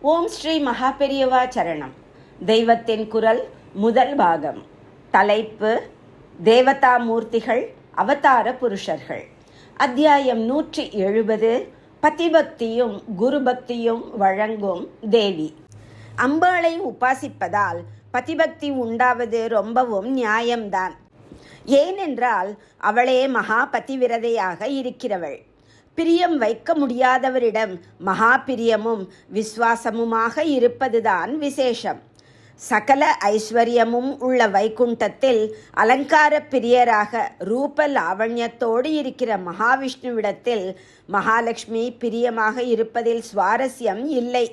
ஓம் ஸ்ரீ மகாபெரியவா சரணம். தெய்வத்தின் குரல் முதல் பாகம். தலைப்பு தேவதா மூர்த்திகள் அவதார புருஷர்கள். அத்தியாயம் நூற்றி எழுபது பதிபக்தியும் குருபக்தியும் வழங்கும் தேவி. அம்பாளை உபாசிப்பதால் பதிபக்தி உண்டாவது ரொம்பவும் நியாயம்தான். ஏனென்றால் அவளே மகா பதிவிரதையாக இருக்கிறவள். பிரியம் வைக்க முடியாதவரிடம் மகா பிரியமும் விசுவாசமுமாக இருப்பதுதான் விசேஷம். சகல ஐஸ்வர்யமும் உள்ள வைகுண்டத்தில் அலங்கார பிரியராக ரூப லாவண்யத்தோடு இருக்கிற மகாவிஷ்ணுவிடத்தில் மகாலட்சுமி பிரியமாக இருப்பதில் சுவாரஸ்யம் இல்லை.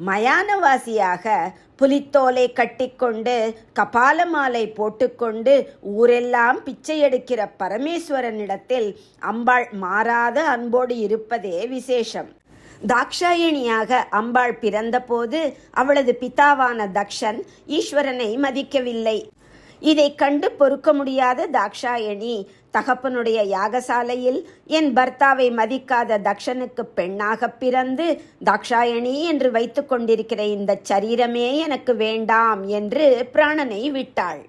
மயானவாசியாக புலித்தோலை கட்டிக்கொண்டு கபால மாலை போட்டுக்கொண்டு ஊரெல்லாம் பிச்சை எடுக்கிற பரமேஸ்வரனிடத்தில் அம்பாள் மாறாத அன்போடு இருப்பதே விசேஷம். தாக்ஷாயணியாக அம்பாள் பிறந்தபோது அவளது பிதாவான தக்ஷன் ஈஸ்வரனை மதிக்கவில்லை. இதை கண்டு பொறுக்க முடியாத தாக்ஷாயணி தகப்பனுடைய யாகசாலையில் என் பர்த்தாவை மதிக்காத தக்ஷனுக்கு பெண்ணாக பிறந்து தாக்ஷாயணி என்று வைத்து கொண்டிருக்கிற இந்த சரீரமே எனக்கு வேண்டாம் என்று பிராணனை விட்டாள்.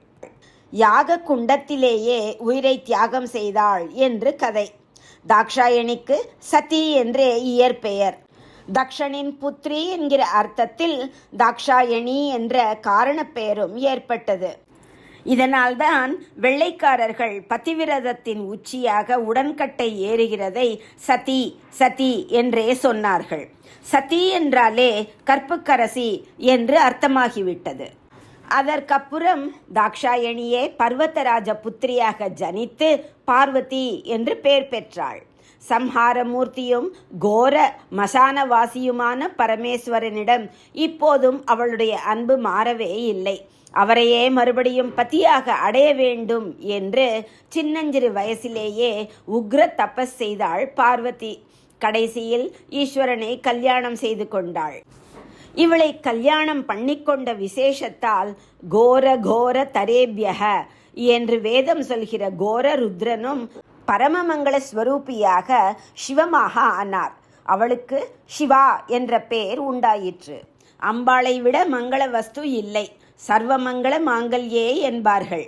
யாக குண்டத்திலேயே உயிரை தியாகம் செய்தாள் என்று கதை. தாக்ஷாயணிக்கு சதி என்றே இயற்பெயர். தக்ஷனின் புத்ரி என்கிற அர்த்தத்தில் தாக்ஷாயணி என்ற காரணப்பெயரும் ஏற்பட்டது. இதனால்தான் வெள்ளைக்காரர்கள் பதிவிரதத்தின் உச்சியாக உடன்கட்டை ஏறுகிறதை சதி சதி என்றே சொன்னார்கள். சதி என்றாலே கற்புக்கரசி என்று அர்த்தமாகிவிட்டது. அதற்கப்புறம் தாக்ஷாயணியே பர்வத்தராஜ புத்திரியாக ஜனித்து பார்வதி என்று பெயர் பெற்றாள். சம்ஹாரமூர்த்தியும் கோர மசானவாசியுமான பரமேஸ்வரனிடம் இப்போதும் அவளுடைய அன்பு மாறவே இல்லை. அவரையே மறுபடியும் பத்தியாக அடைய வேண்டும் என்று சின்னஞ்சிறு வயசிலேயே உக்ர தபஸ் செய்தாள் பார்வதி. கடைசியில் ஈஸ்வரனை கல்யாணம் செய்து கொண்டாள். இவளை கல்யாணம் பண்ணிக்கொண்ட விசேஷத்தால் கோர கோர தரேபியக என்று வேதம் சொல்கிற கோர ருத்ரனும் பரமமங்கள ஸ்வரூபியாக சிவமாக ஆனார். அவளுக்கு சிவா என்ற பெயர் உண்டாயிற்று. அம்பாளை விட மங்கள வஸ்து இல்லை. சர்வமங்கள மாங்கல்யே என்பார்கள்.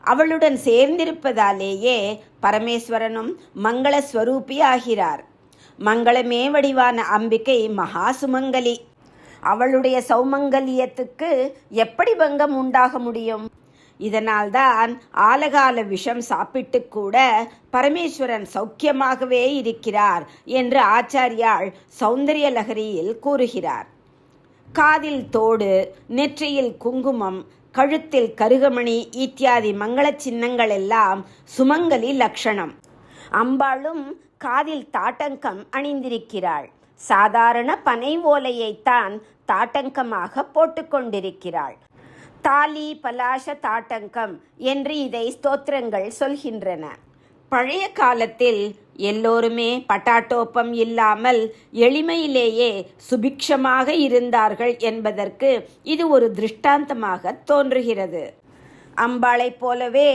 அவளுடன் சேர்ந்திருப்பதாலேயே பரமேஸ்வரனும் மங்கள ஸ்வரூபி ஆகிறார். மங்களமே வடிவான அம்பிகை மகா சுமங்கலி அவளுடைய சௌமங்கலியத்துக்கு எப்படி பங்கம் உண்டாக முடியும்? இதனால்தான் ஆலகால விஷம் சாப்பிட்டு கூட பரமேஸ்வரன் சௌக்கியமாகவே இருக்கிறார் என்று ஆச்சாரியாள் சௌந்தரிய லகரியில் கூறுகிறார். காதில் தோடு நெற்றியில் குங்குமம் கழுத்தில் கருகமணி இத்தியாதி மங்கள சின்னங்கள் எல்லாம் சுமங்கலி லக்ஷணம். அம்பாளும் காதில் தாட்டங்கம் அணிந்திருக்கிறாள். சாதாரண பனை ஓலையைத்தான் தாட்டங்கமாக போட்டுக்கொண்டிருக்கிறாள் தாலி பலாஷ தாட்டங்கம் என்று இதை ஸ்தோத்திரங்கள் சொல்கின்றன. பழைய காலத்தில் எல்லோருமே பட்டாட்டோப்பம் இல்லாமல் எளிமையிலேயே சுபிக்ஷமாக இருந்தார்கள் என்பதற்கு இது ஒரு திருஷ்டாந்தமாக தோன்றுகிறது. அம்பாளைப் போலவே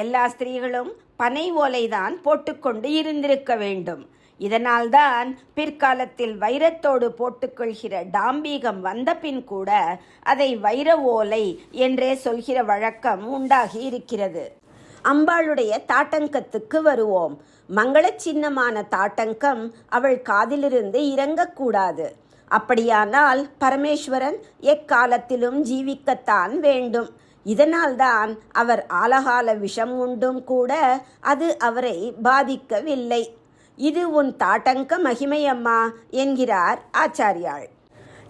எல்லா ஸ்திரீகளும் பனை ஓலைதான் போட்டுக்கொண்டு இருந்திருக்க வேண்டும். இதனால்தான் பிற்காலத்தில் வைரத்தோடு போட்டுக்கொள்கிற டாம்பீகம் வந்த பின் கூட அதை வைர ஓலை என்றே சொல்கிற வழக்கம் உண்டாகி இருக்கிறது. அம்பாளுடைய தாட்டங்கத்துக்கு வருவோம். மங்கள சின்னமான தாட்டங்கம் அவள் காதிலிருந்து இறங்கக்கூடாது. அப்படியானால் பரமேஸ்வரன் எக்காலத்திலும் ஜீவிக்கத்தான் வேண்டும். இதனால்தான் அவர் ஆலகால விஷம் உண்டும் கூட அது அவரை பாதிக்கவில்லை. இது உன் தாட்டங்க மகிமையம்மா என்கிறார் ஆச்சாரியாள்.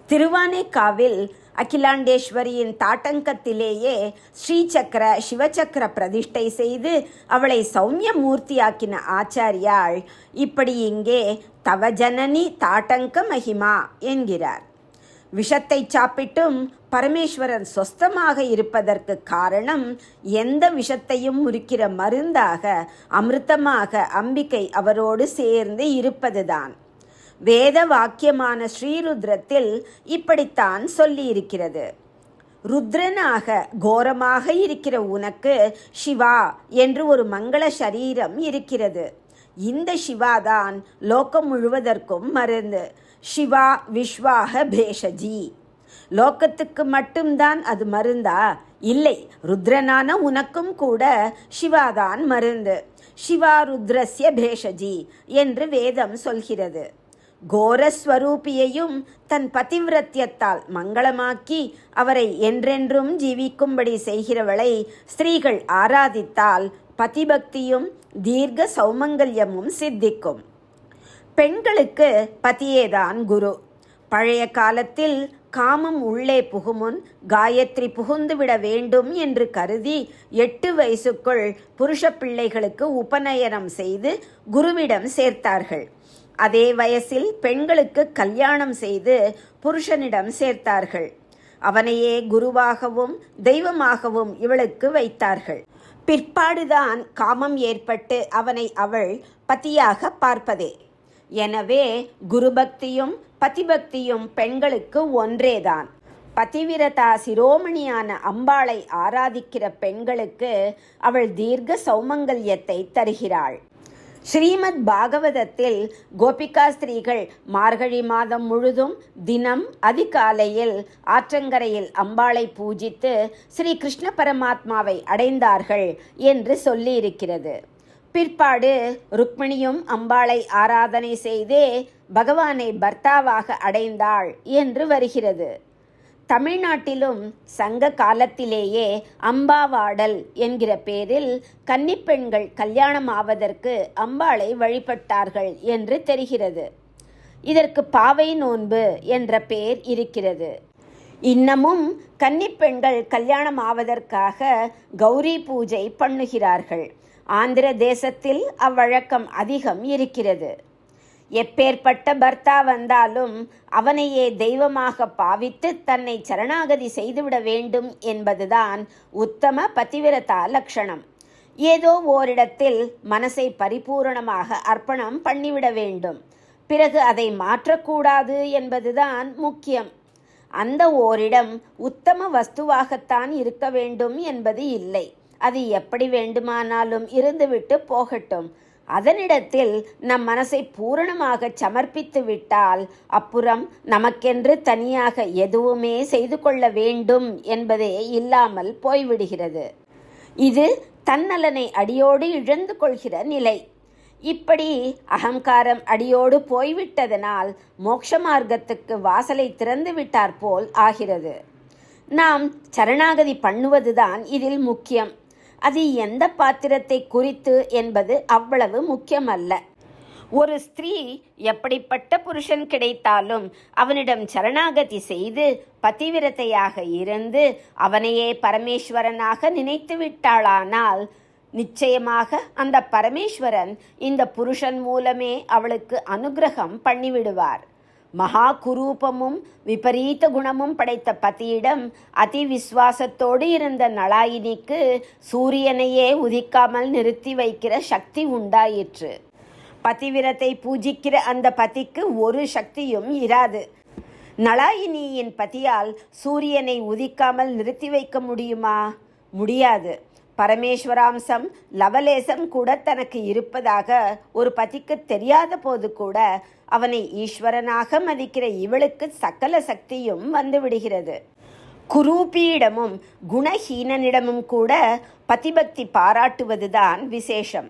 திருவானைக்காவில் அகிலாண்டேஸ்வரியின் தாட்டங்கத்திலேயே ஸ்ரீசக்கர சிவசக்கர பிரதிஷ்டை செய்து அவளை சௌமிய மூர்த்தியாக்கின ஆச்சாரியாள் இப்படி இங்கே தவஜனனி தாட்டங்க மகிமா என்கிறார். விஷத்தை சாப்பிட்டும் பரமேஸ்வரன் சொஸ்தமாக இருப்பதற்கு காரணம் எந்த விஷத்தையும் முறிக்கிற மருந்தாக அமிர்தமாக அம்பிகை அவரோடு சேர்ந்து இருப்பதுதான். வேத வாக்கியமான ஸ்ரீருத்ரத்தில் இப்படித்தான் சொல்லியிருக்கிறது. ருத்ரனாக கோரமாக இருக்கிற உனக்கு சிவா என்று ஒரு மங்கள சரீரம் இருக்கிறது. இந்த சிவாதான் லோகம் முழுவதற்கும் மருந்து. சிவா விஸ்வாக பேஷஜி. லோகத்துக்கு மட்டும்தான் அது மருந்தா? இல்லை ருத்ரனான உனக்கும் கூட சிவாதான் மருந்து. சிவா ருத்ரஸ்ய பேஷஜி என்று வேதம் சொல்கிறது. கோரஸ்வரூபியையும் தன் பதிவிரத்தியத்தால் மங்களமாக்கி அவரை என்றென்றும் ஜீவிக்கும்படி செய்கிறவளை ஸ்திரீகள் ஆராதித்தால் பதிபக்தியும் தீர்க்க சௌமங்கல்யமும் சித்திக்கும். பெண்களுக்கு பதியேதான் குரு. பழைய காலத்தில் காமம் உள்ளே புகுமுன் காயத்ரி புகுந்துவிட வேண்டும் என்று கருதி எட்டு வயசுக்குள் புருஷ பிள்ளைகளுக்கு உபநயனம் செய்து குருவிடம் சேர்த்தார்கள். அதே வயசில் பெண்களுக்கு கல்யாணம் செய்து புருஷனிடம் சேர்த்தார்கள். அவனையே குருவாகவும் தெய்வமாகவும் இவளுக்கு வைத்தார்கள். பிற்பாடுதான் காமம் ஏற்பட்டு அவனை அவள் பத்தியாக பார்ப்பதே. எனவே குருபக்தியும் பதிபக்தியும் பெண்களுக்கு ஒன்றேதான். பதிவிரதா சிரோமணியான அம்பாளை ஆராதிக்கிற பெண்களுக்கு அவள் தீர்க்க சௌமங்கல்யத்தை தருகிறாள். ஸ்ரீமத் பாகவதத்தில் கோபிகா ஸ்திரீகள் மார்கழி மாதம் முழுதும் தினம் அதிகாலையில் ஆற்றங்கரையில் அம்பாளை பூஜித்து ஸ்ரீ கிருஷ்ண பரமாத்மாவை அடைந்தார்கள் என்று சொல்லியிருக்கிறது. பிற்பாடு ருக்மிணியும் அம்பாளை ஆராதனை செய்தே பகவானை பர்த்தாவாக அடைந்தாள் என்று வருகிறது. தமிழ்நாட்டிலும் சங்க காலத்திலேயே அம்பாவாடல் என்கிற பேரில் கன்னிப்பெண்கள் கல்யாணம் ஆவதற்கு அம்பாளை வழிபட்டார்கள் என்று தெரிகிறது. இதற்கு பாவை நோன்பு என்ற பெயர் இருக்கிறது. இன்னமும் கன்னிப்பெண்கள் கல்யாணம் ஆவதற்காக கௌரி பூஜை பண்ணுகிறார்கள். ஆந்திர தேசத்தில் அவ்வழக்கம் அதிகம் இருக்கிறது. எப்பேற்பட்ட பர்த்தா வந்தாலும் அவனையே தெய்வமாக பாவித்து தன்னை சரணாகதி செய்துவிட வேண்டும் என்பதுதான் உத்தம பதிவிரதா லட்சணம் ஏதோ ஓரிடத்தில் மனசை பரிபூரணமாக அர்ப்பணம் பண்ணிவிட வேண்டும். பிறகு அதை மாற்றக்கூடாது என்பதுதான் முக்கியம். அந்த ஓரிடம் உத்தம வஸ்துவாகத்தான் இருக்க வேண்டும் என்பது இல்லை. அது எப்படி வேண்டுமானாலும் இருந்துவிட்டு போகட்டும். அதனிடத்தில் நம் மனசை பூரணமாக சமர்ப்பித்து விட்டால் அப்புறம் நமக்கென்று தனியாக எதுவுமே செய்து கொள்ள வேண்டும் என்பதே இல்லாமல் போய்விடுகிறது. இது தன்னலனை அடியோடு இழந்து கொள்கிற நிலை. இப்படி அகங்காரம் அடியோடு போய்விட்டதனால் மோட்ச மார்க்கத்துக்கு வாசலை திறந்து விட்டார் போல் ஆகிறது. நாம் சரணாகதி பண்ணுவதுதான் இதில் முக்கியம். அது எந்த பாத்திரத்தை குறித்து என்பது அவ்வளவு முக்கியமல்ல. ஒரு ஸ்திரீ எப்படிப்பட்ட புருஷன் கிடைத்தாலும் அவனிடம் சரணாகதி செய்து பதிவிரத்தையாக இருந்து அவனையே பரமேஸ்வரனாக நினைத்து விட்டாளானால் நிச்சயமாக அந்த பரமேஸ்வரன் இந்த புருஷன் மூலமே அவளுக்கு அனுகிரகம் பண்ணிவிடுவார். மகா குரூபமும் விபரீத குணமும் படைத்த பதியிடம் அதி விசுவாசத்தோடு இருந்த நலாயினிக்கு சூரியனையே உதிக்காமல் நிறுத்தி வைக்கிற சக்தி உண்டாயிற்று. பதிவிரத்தை பூஜிக்கிற அந்த பதிக்கு ஒரு சக்தியும் இராது. நலாயினியின் பதியால் சூரியனை உதிக்காமல் நிறுத்தி வைக்க முடியுமா? முடியாது. பரமேஸ்வராம்சம் லவலேசம் கூட தனக்கு இருப்பதாக ஒரு பதிக்கு தெரியாத போது கூட அவனை ஈஸ்வரனாக மதிக்கிற இவளுக்கு சகல சக்தியும் வந்துவிடுகிறது குரூபியிடமும் குணஹீனனிடமும் கூட பதிபக்தி பாராட்டுவதுதான் விசேஷம்.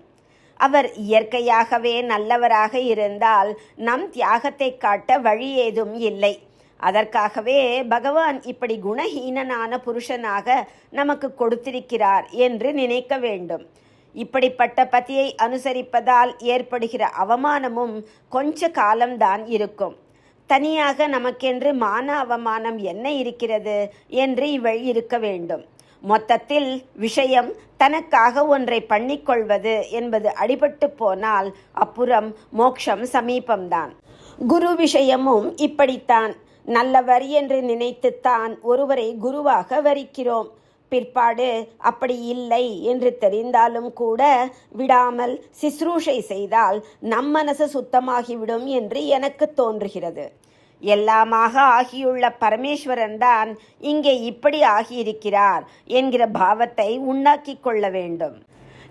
அவர் இயற்கையாகவே நல்லவராக இருந்தால் நம் தியாகத்தை காட்ட வழி ஏதும் இல்லை. அதற்காகவே பகவான் இப்படி குணஹீனனான புருஷனாக நமக்கு கொடுத்திருக்கிறார் என்று நினைக்க வேண்டும். இப்படிப்பட்ட பத்தியை அனுசரிப்பதால் ஏற்படுகிற அவமானமும் கொஞ்ச காலம்தான் இருக்கும். தனியாக நமக்கென்று மான அவமானம் என்ன இருக்கிறது என்று இவள் இருக்க வேண்டும். மொத்தத்தில் விஷயம் தனக்காக ஒன்றை பண்ணிக்கொள்வது என்பது அடிபட்டு போனால் அப்புறம் மோக்ஷம் சமீபம்தான். குரு விஷயமும் இப்படித்தான். நல்லவர் என்று நினைத்துத்தான் ஒருவரை குருவாக வரிக்கிறோம். பிற்பாடு அப்படி இல்லை என்று தெரிந்தாலும் கூட விடாமல் சிஸ்ரூஷை செய்தால் நம் மனசு சுத்தமாகிவிடும் என்று எனக்கு தோன்றுகிறது. எல்லாமாக ஆகியுள்ள பரமேஸ்வரன் தான் இங்கே இப்படி ஆகியிருக்கிறார் என்கிற பாவத்தை உண்டாக்கிக் கொள்ள வேண்டும்.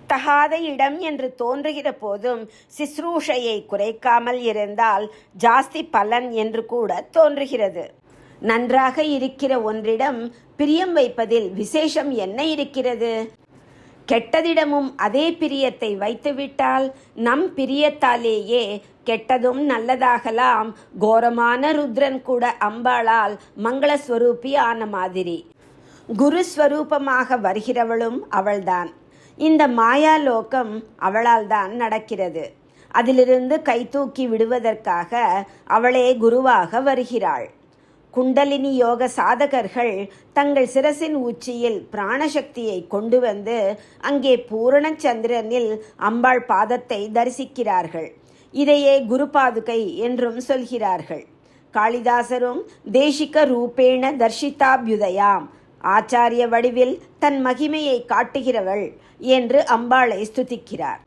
தகாத இடம் என்று தோன்றுகிற போதும் சிஸ்ரூஷையை குறைக்காமல் இருந்தால் ஜாஸ்தி பலன் என்று கூட தோன்றுகிறது. நன்றாக இருக்கிற ஒன்றிடம் பிரியம் வைப்பதில் விசேஷம் என்ன இருக்கிறது? கெட்டதிடமும் அதே பிரியத்தை வைத்துவிட்டால் நம் பிரியத்தாலேயே கெட்டதும் நல்லதாகலாம். கோரமான ருத்ரன் கூட அம்பாளால் மங்களஸ்வரூபி ஆன மாதிரி குருஸ்வரூபமாக வருகிறவளும் அவள்தான். இந்த மாயாலோகம் அவளால் தான் நடக்கிறது. அதிலிருந்து கைதூக்கி விடுவதற்காக அவளே குருவாக வருகிறாள். குண்டலினி யோக சாதகர்கள் தங்கள் சிரசின் உச்சியில் பிராணசக்தியை கொண்டு வந்து அங்கே பூரண சந்திரனில் அம்பாள் பாதத்தை தரிசிக்கிறார்கள். இதையே குரு பாதுகை என்றும் சொல்கிறார்கள். காளிதாசரும் தேசிக ரூபேண தர்ஷிதாபியுதயாம். ஆச்சாரிய வடிவில் தன் மகிமையை காட்டுகிறவள் என்று அம்பாளை ஸ்துதிக்கிறார்.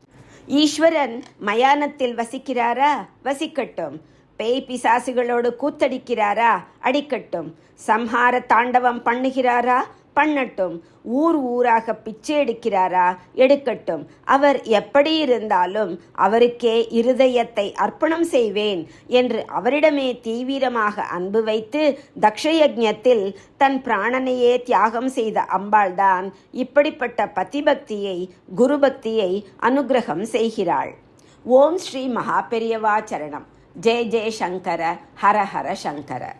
ஈஸ்வரன் மயானத்தில் வசிக்கிறாரா? வசிக்கட்டும். பேய் பிசாசுகளோடு கூத்தடிக்கிறாரா? அடிக்கட்டும். சம்ஹார தாண்டவம் பண்ணுகிறாரா? பண்ணட்டும். ஊர் ஊராக பிச்சை எடுக்கிறாரா? எடுக்கட்டும். அவர் எப்படி இருந்தாலும் அவருக்கே இருதயத்தை அர்ப்பணம் செய்வேன் என்று அவரிடமே தீவிரமாக அன்பு வைத்து தக்ஷயஜத்தில் தன் பிராணனையே தியாகம் செய்த அம்பாள்தான் இப்படிப்பட்ட பதிபக்தியை குருபக்தியை அனுகிரகம் செய்கிறாள். ஓம் ஸ்ரீ மகாபெரியவா சரணம். ஜெய ஜெய சங்கர ஹர ஹர சங்கர.